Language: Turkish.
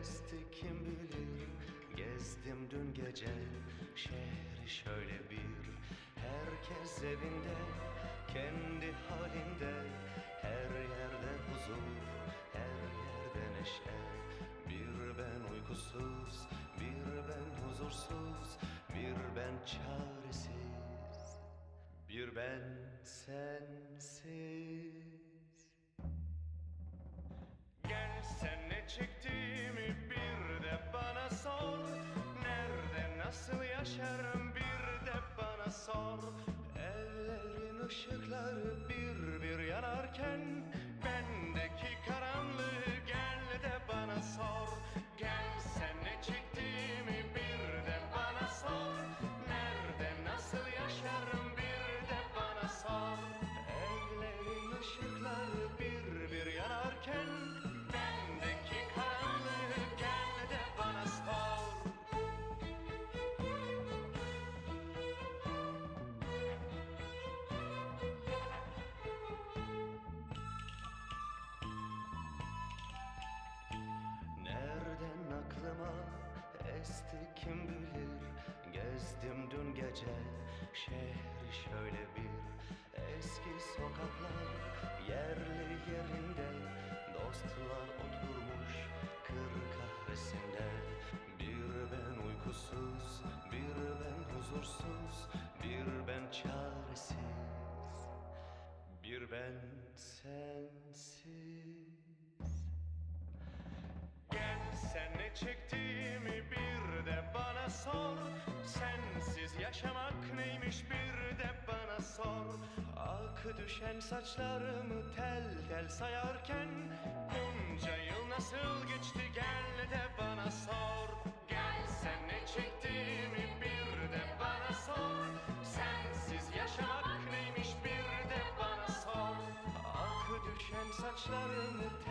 kesti kim bilir? Gezdim dün gece şehri şöyle bir. Herkes evinde kendi halinde. Her yerde huzur her yerde neşe. Bir ben uykusuz bir ben huzursuz Bir ben çaresiz. Bir ben sensiz. Yaşarım bir de bana sor. Evlerin ışıkları bir bir yanarken gece şehri şöyle bir Eski sokaklar yerli yerinde Dostlar oturmuş kır kahvesinde. Bir ben uykusuz, bir ben huzursuz Bir ben çaresiz, bir ben sensiz. Gel sen ne çektiğimi yaşamak neymiş bir de bana sor. Ak düşen saçlarımı tel tel sayarken Bunca yıl nasıl geçti gel de bana sor. Gel sen ne çektiğimi bir de bana sor. Sensiz yaşamak neymiş bir de bana sor. Ak düşen saçlarımı tel